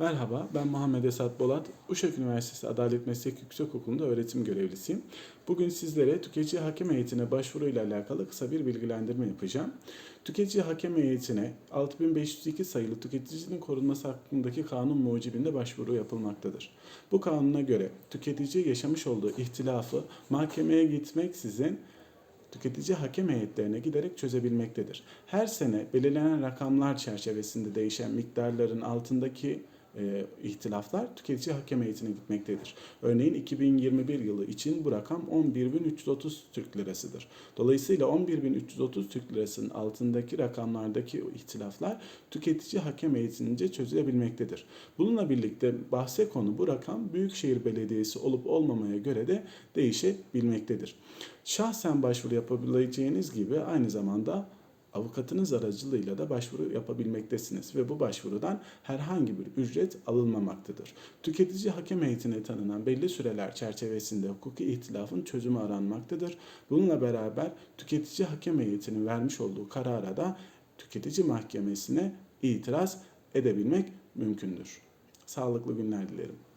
Merhaba, ben Muhammed Esat Bolat. Uşak Üniversitesi Adalet Meslek Yüksekokulu'nda öğretim görevlisiyim. Bugün sizlere tüketici hakem heyetine başvuru ile alakalı kısa bir bilgilendirme yapacağım. Tüketici hakem heyetine 6502 sayılı tüketicinin korunması hakkındaki kanun mucibinde başvuru yapılmaktadır. Bu kanuna göre tüketici yaşamış olduğu ihtilafı mahkemeye gitmeksizin tüketici hakem heyetlerine giderek çözebilmektedir. Her sene belirlenen rakamlar çerçevesinde değişen miktarların altındaki e, ihtilaflar tüketici hakem heyetine gitmektedir. Örneğin 2021 yılı için bu rakam 11.330 Türk lirasıdır. Dolayısıyla 11.330 Türk lirasının altındaki rakamlardaki ihtilaflar tüketici hakem heyetince çözülebilmektedir. Bununla birlikte bahse konu bu rakam Büyükşehir Belediyesi olup olmamaya göre de değişebilmektedir. Şahsen başvuru yapabileceğiniz gibi aynı zamanda avukatınız aracılığıyla da başvuru yapabilmektesiniz ve bu başvurudan herhangi bir ücret alınmamaktadır. Tüketici hakem heyetine tanınan belli süreler çerçevesinde hukuki ihtilafın çözümü aranmaktadır. Bununla beraber tüketici hakem heyetinin vermiş olduğu karara da tüketici mahkemesine itiraz edebilmek mümkündür. Sağlıklı günler dilerim.